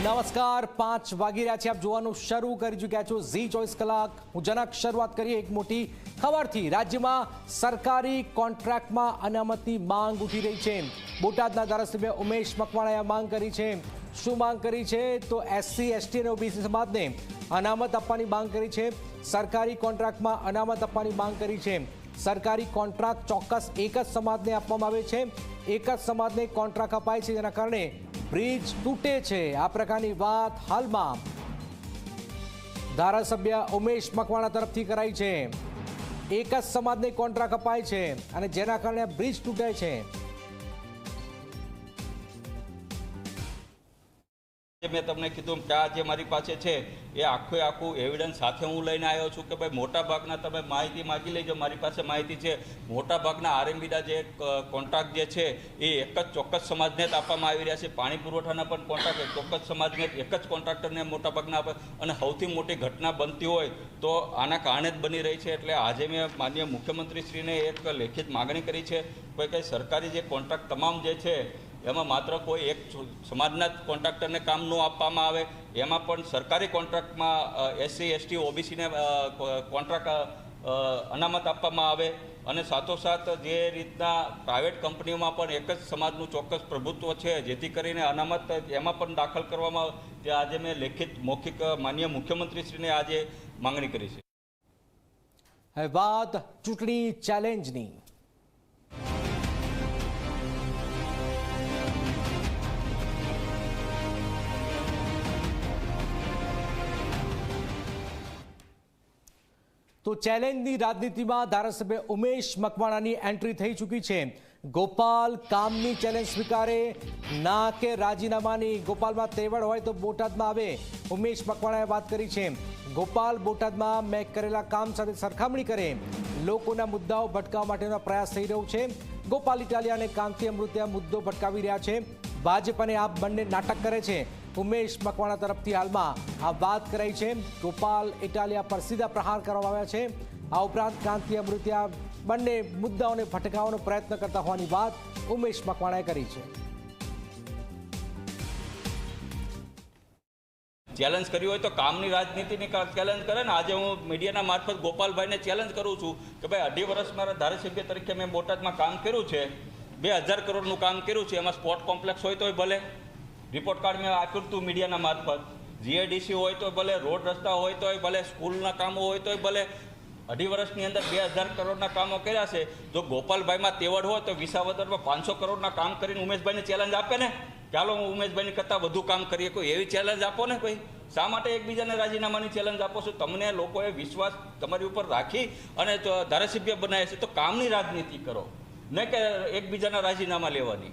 નમસ્કાર, પાંચ વાગી રહ્યા છે. આપ જોવાનું શરૂ કરી ચૂક્યા છો ઝી ચોવીસ કલાક. હું જનક, શરૂઆત કરીએ એક મોટી ખબરથી. રાજ્યમાં સરકારી કોન્ટ્રાક્ટમાં અનામતની માંગ ઉઠી રહી છે. બોટાદના ધારાસભ્ય ઉમેશ મકવાણાએ માંગ કરી છે. શું માંગ કરી છે? તો એસસી, એસટી અને ઓબીસી સમાજને અનામત આપવાની માંગ કરી છે. સરકારી કોન્ટ્રાક્ટમાં અનામત આપવાની માંગ કરી છે. સરકારી કોન્ટ્રાક્ટ ચોક્કસ એક જ સમાજને આપવામાં આવે છે. એક જ સમાજને કોન્ટ્રાક્ટ અપાય છે. જેના કારણે બ્રિજ તૂટે છે. આ પ્રકારની વાત હાલમાં ધારાસભ્ય ઉમેશ મકવાણા તરફથી કરાઈ છે. એક જ સમાજને કોન્ટ્રાક્ટ અપાય છે અને જેના કારણે બ્રિજ તૂટે છે. મેં તમને કીધું કે આ જે મારી પાસે છે, એ આખું આખું એવિડન્સ સાથે હું લઈને આવ્યો છું કે ભાઈ મોટા ભાગના તમે માહિતી માગી લેજો, મારી પાસે માહિતી છે. મોટાભાગના આરએમબીના જે કોન્ટ્રાક્ટ જે છે, એ એક જ ચોક્કસ સમાજને જ આપવામાં આવી રહ્યા છે. પાણી પુરવઠાના પણ કોન્ટ્રાક્ટ ચોક્કસ સમાજને એક જ કોન્ટ્રાક્ટરને મોટા ભાગના આપે. અને સૌથી મોટી ઘટના બનતી હોય તો આના કારણે જ બની રહી છે. એટલે આજે મેં માનનીય મુખ્યમંત્રીશ્રીને એક લેખિત માગણી કરી છે. કંઈ સરકારી જે કોન્ટ્રાક્ટ તમામ જે છે એમાં માત્ર કોઈ એક સમાજના જ કોન્ટ્રાક્ટરને કામ ન આપવામાં આવે, એમાં પણ સરકારી કોન્ટ્રાક્ટમાં એસસી, એસટી, ઓબીસીને કોન્ટ્રાક્ટ અનામત આપવામાં આવે અને સાથોસાથ જે રીતના પ્રાઇવેટ કંપનીઓમાં પણ એક જ સમાજનું ચોક્કસ પ્રભુત્વ છે, જેથી કરીને અનામત એમાં પણ દાખલ કરવામાં તે આજે મેં લેખિત, મૌખિક, માન્ય મુખ્યમંત્રીશ્રીને આજે માંગણી કરી છે. વાત ચૂંટણી ચેલેન્જની. તો ચેલેન્જની રાજનીતિમાં ધારાસભ્ય ઉમેશ મકવાણાની એન્ટ્રી થઈ ચૂકી છે. ગોપાલ કામની ચેલેન્જ સ્વીકારે. ના કે રાજીનામાની? ગોપાલમાં તેવડ હોય તો બોટાદમાં આવે. ઉમેશ મકવાણાએ વાત કરી છે. ગોપાલ બોટાદમાં મેં કરેલા કામ સાથે સરખામણી કરે. લોકોના મુદ્દાઓ ભટકાવવા માટેનો પ્રયાસ થઈ રહ્યો છે. ગોપાલ ઇટાલિયા અને કાંતિ અમૃત્યા મુદ્દો ભટકાવી રહ્યા છે. ભાજપ અને આપ બંને નાટક કરે છે. ઉમેશ મકવાણા તરફથી હાલમાં આ વાત કરાઈ છે. ગોપાલ ઇટાલિયા પર સીધા પ્રહાર કરવામાં આવ્યા છે. આ ઉપરાંત ક્રાંતિ, અમૃત્યા બંને મુદ્દાઓને ભટકાવવાનો પ્રયત્ન કરતા હોવાની વાત ઉમેશ મકવાણાએ કરી છે. ચેલેન્જ કર્યું હોય તો કામની રાજનીતિની ચેલેન્જ કરે ને. આજે હું મીડિયાના મારફત ગોપાલભાઈને ચેલેન્જ કરું છું કે ભાઈ અઢી વર્ષ મારા ધારાસભ્ય તરીકે મેં બોટાદમાં કામ કર્યું છે. બે હજાર કરોડનું કામ કર્યું છે, એમાં સ્પોર્ટ કોમ્પ્લેક્સ હોય તોય ભલે. રિપોર્ટ કાર્ડ મેં આપ્યું હતું મીડિયાના મારફત. જીએડીસી હોય તો ભલે, રોડ રસ્તા હોય તોય ભલે, સ્કૂલના કામો હોય તોય ભલે. અઢી વર્ષની અંદર બે હજાર કરોડના કામો કર્યા છે. જો ગોપાલભાઈમાં તેવડ હોય તો વિસાવદરમાં પાંચસો કરોડના કામ કરીને ઉમેશભાઈને ચેલેન્જ આપે ને? ચાલો હું ઉમેશભાઈની કરતાં વધુ કામ કરીએ, કોઈ એવી ચેલેન્જ આપો ને ભાઈ શા માટે એકબીજાને રાજીનામાની ચેલેન્જ આપો છો? તમને લોકોએ વિશ્વાસ તમારી ઉપર રાખી અને ધારાસભ્ય બનાવે છે. તો કામની રાજનીતિ કરો. ન કે એકબીજાના રાજીનામા લેવાની.